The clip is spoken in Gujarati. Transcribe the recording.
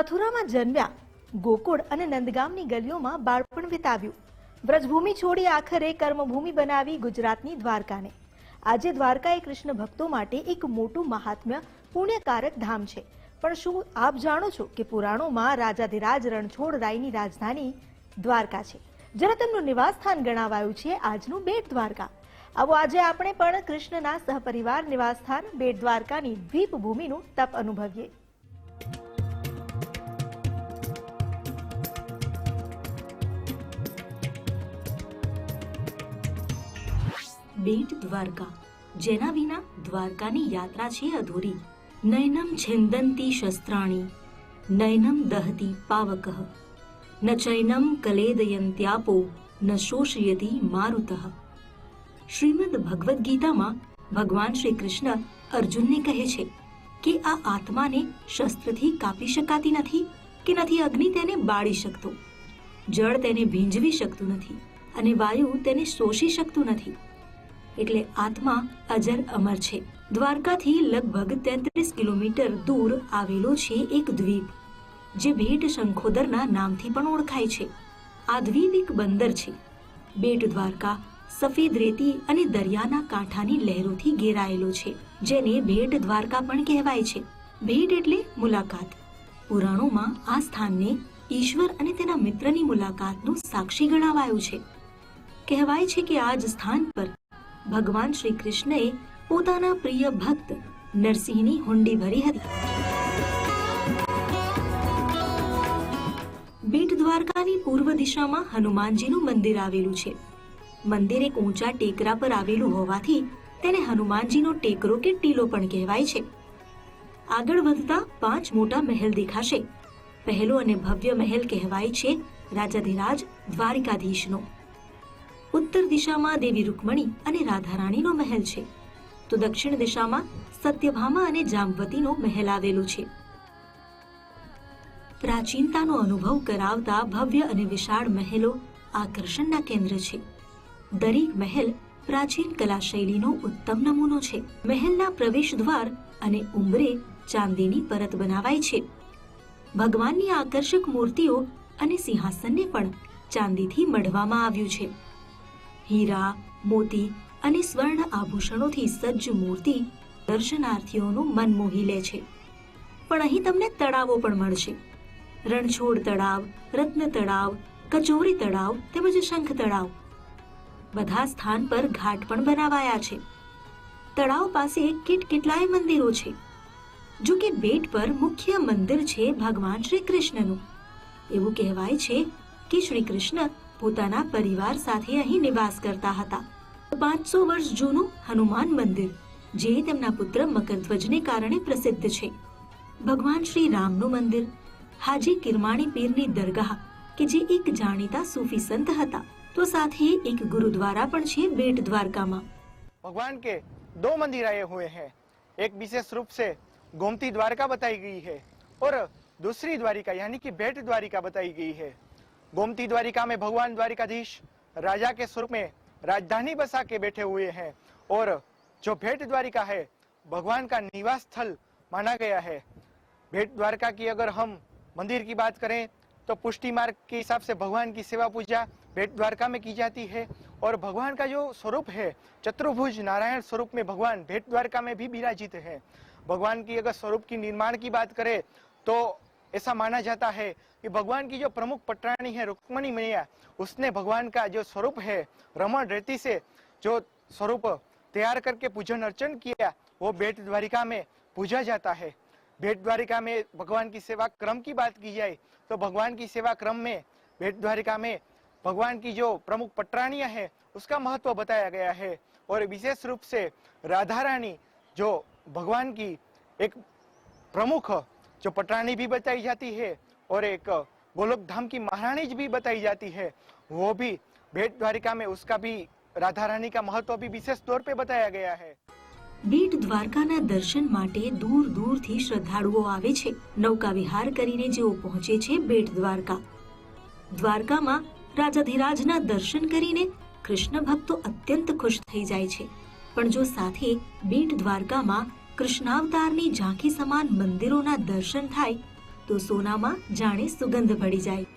મથુરામાં જન્મ્યા ગોકુળ અને નંદગામની ગલીઓમાં બાળપણ વિતાવ્યું. વ્રજભૂમિ છોડી આખરે કર્મભૂમિ બનાવી ગુજરાતની દ્વારકાને. આજે દ્વારકા એ કૃષ્ણ ભક્તો માટે એક મોટું મહાત્મ્ય પુણ્યકારક ધામ છે. પણ શું આપ જાણો છો કે પુરાણોમાં રાજાધિરાજ રણછોડ રાયની રાજધાની દ્વારકા છે? જ્યારે તેમનું નિવાસસ્થાન ગણાવાયું છે આજનું બેટ દ્વારકા. આવો આજે આપણે પણ કૃષ્ણના સહપરિવાર નિવાસસ્થાન બેટ દ્વારકાની દ્વીપ ભૂમિનું તપ અનુભવીએ. બેટ દ્વારકા, જેના વિના દ્વારકાની યાત્રા છે અધૂરી. નયનમ છિંદંતી શસ્ત્રાણી, નયનમ દહતી પાવક. ન ચૈનમ કલેદયંત્યાપો, ન શોષયતી મારુતઃ. શ્રીમદ ભગવદ્ ગીતામાં ભગવાન શ્રી કૃષ્ણ અર્જુનને કહે છે કે આ આત્માને શસ્ત્રથી કાપી શકાતી નથી કે નથી અગ્નિ તેને બાળી શકતો. જળ તેને ભીંજવી શકતું નથી અને વાયુ તેને શોષી શકતું નથી. એટલે આત્મા અજર અમર છે. દ્વારકાથી લગભગ તેત્રીસ કિલોમીટર દૂર આવેલો છે એક દ્વીપ, જે ભેટ શંખોદરના નામથી પણ ઓળખાય છે. આ દ્વીપ એક બંદર છે. બેટ દ્વારકા સફેદ રેતી અને દરિયાના કાંઠાની લહેરોથી ઘેરાયેલો છે, જેને ભેટ દ્વારકા પણ કહેવાય છે. ભેટ એટલે મુલાકાત. પુરાણોમાં આ સ્થાનને ઈશ્વર અને તેના મિત્રની મુલાકાતનું સાક્ષી ગણાવાયું છે. કહેવાય છે કે આ જ સ્થાન પર ભગવાન શ્રી કૃષ્ણએ પોતાના પ્રિય ભક્ત નરસિંહની હુંડી ભરી હતી. બેટ દ્વારકાની પૂર્વ દિશામાં હનુમાનજીનું મંદિર આવેલું છે. મંદિર એક ઊંચા ટેકરા પર આવેલું હોવાથી તેને હનુમાનજીનો ટેકરો કે ટીલો પણ કહેવાય છે. આગળ વધતા પાંચ મોટા મહેલ દેખાશે. પહેલો અને ભવ્ય મહેલ કહેવાય છે રાજાધિરાજ દ્વારિકાધીશનો. ઉત્તર દિશામાં દેવી રૂકમણી અને રાધારાણીનો મહેલ છે. તો દક્ષિણ દિશામાં સત્યભામા અને જામવતીનો મહેલ આવેલો છે. પ્રાચીનતાનો અનુભવ કરાવતા ભવ્ય અને વિશાળ મહેલો આકર્ષણના કેન્દ્ર છે. દરેક મહેલ પ્રાચીન કલા શૈલીનો ઉત્તમ નમૂનો છે. મહેલના પ્રવેશ દ્વાર અને ઉંબરે ચાંદીની પરત બનાવાય છે. ભગવાનની આકર્ષક મૂર્તિઓ અને સિંહાસનને પણ ચાંદીથી મઢવામાં આવ્યું છે. હીરા, મોતી અને સ્વર્ણ આભૂષણોથી સજ્જ મૂર્તિ દર્શનાર્થીઓનું મન મોહી લે છે. પણ અહીં તમને તળાવો પણ મળશે. રણછોડ તળાવ, રત્ન તળાવ, કચોરી તળાવ તેમજ શંખ તળાવ. બધા સ્થાન પર ઘાટ પણ બનાવાયા છે. તળાવ પાસે કેટ કેટલાય મંદિરો છે. જો કે બેટ પર મુખ્ય મંદિર છે ભગવાન શ્રી કૃષ્ણનું. એવું કહેવાય છે કે શ્રી કૃષ્ણ પોતાના પરિવાર સાથે અહીં નિવાસ કરતા હતા પાંચસો વર્ષ જૂનું હનુમાન મંદિર જે તેમના પુત્ર મકરધ્વજને કારણે પ્રસિદ્ધ છે ભગવાન શ્રી રામનું મંદિર હાજી કિરમાણી પીરની દરગાહ કે જે એક જાણીતા સૂફી સંત હતા તો સાથે એક ગુરુદ્વારા પણ છે બેટ દ્વારકામાં भगवान के दो मंदिर आए हुए हैं एक विशेष रूप से गोमती द्वारका बताई गई है और दूसरी द्वारिका यानी कि भेंट द्वारिका बताई गई है गोमती द्वारिका में भगवान द्वारिकाधीश राजा के स्वरूप में राजधानी बसा के बैठे हुए हैं और जो भेंट द्वारिका है, भगवान का निवास स्थल माना गया है। भेंट द्वारका की अगर हम मंदिर की बात करें तो पुष्टि मार्ग के हिसाब से भगवान की सेवा पूजा भेंट द्वारका में की जाती है और भगवान का जो स्वरूप है, चतुर्भुज नारायण स्वरूप में भगवान भेंट द्वारका में भी विराजित है। भगवान की अगर स्वरूप की निर्माण की बात करें तो ऐसा माना जाता है कि भगवान की जो प्रमुख पटरानी है, रुक्मणी मैया उसने भगवान का जो स्वरूप है, रमण रेती से जो स्वरूप तैयार करके पूजन अर्चन किया, वो भेंट द्वारिका में पूजा जाता है। भेंट द्वारिका में भगवान की सेवा क्रम की बात की जाए तो भगवान की सेवा क्रम में भेंट द्वारिका में भगवान की जो प्रमुख पटरानियाँ हैं, उसका महत्व बताया गया है। और विशेष रूप से राधा रानी, जो भगवान की एक प्रमुख जो पटरानी भी बताई जाती है और एक गोलोक धाम की महारानी भी बताई जाती है वो भी भेंट द्वारिका में उसका भी राधा रानी का महत्व भी विशेष तौर पे बताया गया है બેટ દ્વારકાના દર્શન માટે દૂર દૂરથી શ્રદ્ધાળુઓ આવે છે નૌકા વિહાર કરીને જેઓ પહોંચે છે બેટ દ્વારકા દ્વારકામાં રાજાધિરાજના દર્શન કરીને કૃષ્ણ ભક્તો અત્યંત ખુશ થઈ જાય છે પણ જો સાથે બેટ દ્વારકામાં કૃષ્ણાવતારની ઝાંખી સમાન મંદિરોના દર્શન થાય તો સોનામાં જાણે સુગંધ ભળી જાય.